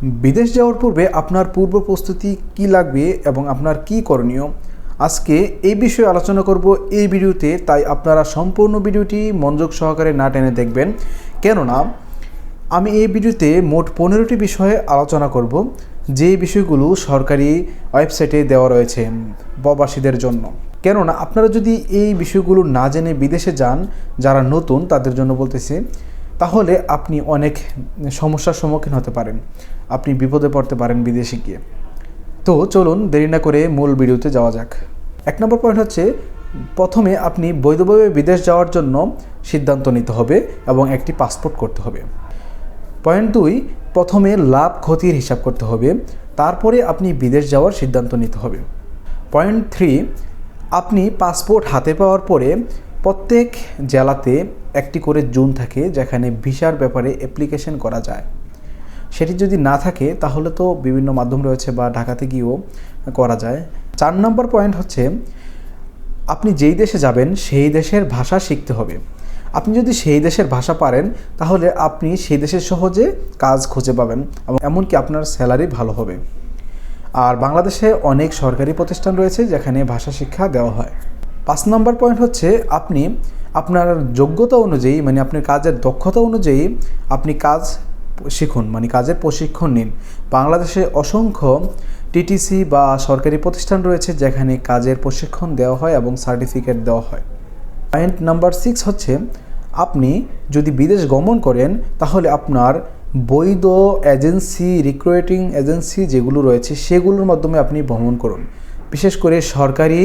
বিদেশ যাওয়ার পূর্বে আপনার পূর্ব প্রস্তুতি কী লাগবে এবং আপনার কি করণীয়? আজকে এই বিষয়ে আলোচনা করব এই ভিডিওতে, তাই আপনারা সম্পূর্ণ ভিডিওটি মনোযোগ সহকারে না টেনে দেখবেন। কেননা, আমি এই ভিডিওতে মোট পনেরোটি বিষয়ে আলোচনা করব, যে বিষয়গুলো সরকারি ওয়েবসাইটে দেওয়া রয়েছে প্রবাসীদের জন্য। কেননা, আপনারা যদি এই বিষয়গুলো না জেনে বিদেশে যান, যারা নতুন, তাদের জন্য বলতেছি তাহলে আপনি অনেক সমস্যার সম্মুখীন হতে পারেন। আপনি বিপদে পড়তে পারেন বিদেশে গিয়ে। তো চলুন দেরি না করে মূল ভিডিওতে যাওয়া যাক। এক নম্বর পয়েন্ট হচ্ছে, প্রথমে আপনি বৈধভাবে বিদেশ যাওয়ার জন্য সিদ্ধান্ত নিতে হবে এবং একটি পাসপোর্ট করতে হবে। পয়েন্ট দুই, প্রথমে লাভ ক্ষতির হিসাব করতে হবে। তারপরে আপনি বিদেশ যাওয়ার সিদ্ধান্ত নিতে হবে। পয়েন্ট থ্রি, আপনি পাসপোর্ট হাতে পাওয়ার পরে প্রত্যেক জেলাতে একটি করে জোন থাকে যেখানে ভিসার ব্যাপারে অ্যাপ্লিকেশন করা যায়। সেটি যদি না থাকে, তাহলে তো বিভিন্ন মাধ্যম রয়েছে বা ঢাকাতে গিয়েও করা যায়। চার নম্বর পয়েন্ট হচ্ছে, আপনি যেই দেশে যাবেন, সেই দেশের ভাষা শিখতে হবে। আপনি যদি সেই দেশের ভাষা পারেন, তাহলে আপনি সেই দেশের সহজে কাজ খুঁজে পাবেন এবং এমনকি আপনার স্যালারি ভালো হবে। আর বাংলাদেশে অনেক সরকারি প্রতিষ্ঠান রয়েছে যেখানে ভাষা শিক্ষা দেওয়া হয়। পাঁচ নম্বর পয়েন্ট হচ্ছে আপনি আপনার যোগ্যতা অনুযায়ী মানে আপনার কাজের দক্ষতা অনুযায়ী আপনি কাজ শিখুন মানে কাজের প্রশিক্ষণ নিন। বাংলাদেশে অসংখ্য টিটিসি বা সরকারি প্রতিষ্ঠান রয়েছে যেখানে কাজের প্রশিক্ষণ দেওয়া হয় এবং সার্টিফিকেট দেওয়া হয়। পয়েন্ট নাম্বার সিক্স হচ্ছে আপনি যদি বিদেশ গমন করেন, তাহলে আপনার বৈধ এজেন্সি রিক্রুয়েটিং এজেন্সি যেগুলো রয়েছে, সেগুলোর মাধ্যমে আপনি ভ্রমণ করুন। বিশেষ করে সরকারি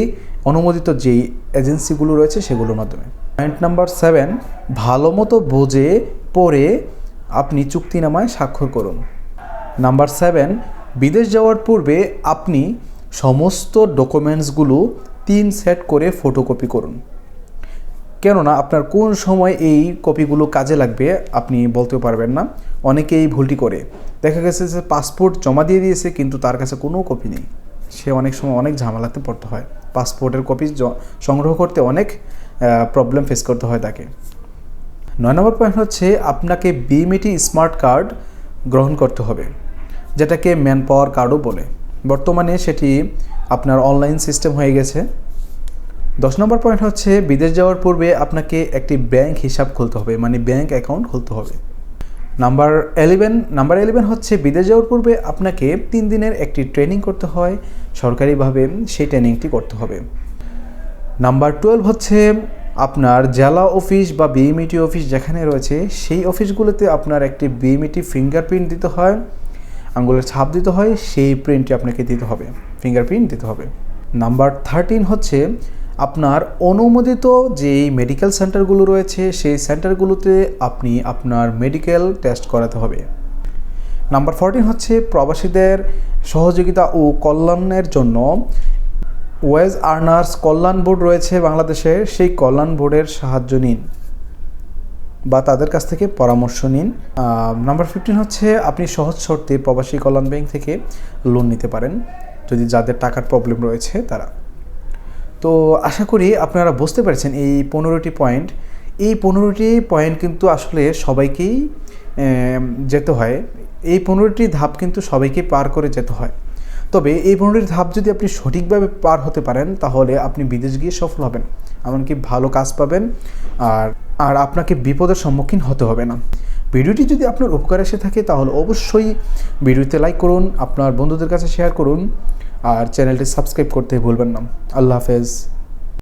অনুমোদিত যেই এজেন্সিগুলো রয়েছে সেগুলোর মাধ্যমে। পয়েন্ট নাম্বার সেভেন ভালো মতো বুঝে, পড়ে, আপনি চুক্তিনামায় স্বাক্ষর করুন। নাম্বার সেভেন বিদেশ যাওয়ার পূর্বে আপনি সমস্ত ডকুমেন্টসগুলো তিন সেট করে ফটোকপি করুন। কেননা আপনার কোন সময় এই কপিগুলো কাজে লাগবে আপনি বলতেও পারবেন না। অনেকে এই ভুলটি করে। দেখা গেছে যে পাসপোর্ট জমা দিয়ে দিয়েছে, কিন্তু তার কাছে কোনো কপি নেই। সে অনেক সময় অনেক ঝামেলাতে পড়তে হয়। পাসপোর্টের কপি সংগ্রহ করতে অনেক প্রবলেম ফেস করতে হয় তাকে। নয় নম্বর পয়েন্ট হচ্ছে আপনাকে বিএমইটি স্মার্ট কার্ড গ্রহণ করতে হবে, যেটাকে ম্যান পাওয়ার কার্ডও বলে। বর্তমানে সেটি আপনার অনলাইন সিস্টেম হয়ে গেছে। দশ নম্বর পয়েন্ট হচ্ছে বিদেশ যাওয়ার পূর্বে আপনাকে একটি ব্যাংক হিসাব খুলতে হবে মানে ব্যাংক অ্যাকাউন্ট খুলতে হবে। নাম্বার এলেভেন নাম্বার এলেভেন হচ্ছে বিদেশ যাওয়ার পূর্বে আপনাকে তিন দিনের একটি ট্রেনিং করতে হয়, সরকারিভাবে সেই ট্রেনিংটি করতে হবে। নাম্বার টুয়েলভ হচ্ছে আপনার জেলা অফিস বা বিএমইটি অফিস যেখানে রয়েছে, সেই অফিসগুলোতে আপনার একটি বিএমইটি ফিঙ্গারপ্রিন্ট দিতে হয় আঙ্গুলের ছাপ দিতে হয়, সেই প্রিন্টটি আপনাকে দিতে হবে ফিঙ্গারপ্রিন্ট দিতে হবে। নাম্বার থার্টিন হচ্ছে আপনার অনুমোদিত যেই মেডিকেল সেন্টারগুলো রয়েছে, সেই সেন্টারগুলোতে আপনি আপনার মেডিকেল টেস্ট করাতে হবে। নাম্বার ফোরটিন হচ্ছে প্রবাসীদের সহযোগিতা ও কল্যাণের জন্য ওয়েজ আর্নার্স কল্যাণ বোর্ড রয়েছে বাংলাদেশের সেই কল্যাণ বোর্ডের সাহায্য নিন বা তাদের কাছ থেকে পরামর্শ নিন। নাম্বার ফিফটিন হচ্ছে আপনি সহজ শর্তে প্রবাসী কল্যাণ ব্যাংক থেকে লোন নিতে পারেন, যদি যাদের টাকার প্রবলেম রয়েছে তারা। তো আশা করি আপনারা বুঝতে পেরেছেন এই পনেরোটি পয়েন্ট এই পনেরোটি পয়েন্ট কিন্তু আসলে সবাইকেই যেতে হয়। এই পনেরোটি ধাপ কিন্তু সবাইকে পার করে যেতে হয়। তবে এই পনেরোটি ধাপ যদি আপনি সঠিকভাবে পার হতে পারেন, তাহলে আপনি বিদেশ গিয়ে সফল হবেন। এমনকি ভালো কাজ পাবেন। আর আর আপনাকে বিপদের সম্মুখীন হতে হবে না। ভিডিওটি যদি আপনার উপকার এসে থাকে, তাহলে অবশ্যই ভিডিওতে লাইক করুন, আপনার বন্ধুদের কাছে শেয়ার করুন। আর চ্যানেলটি সাবস্ক্রাইব করতে ভুলবেন না। আল্লাহ হাফেজ।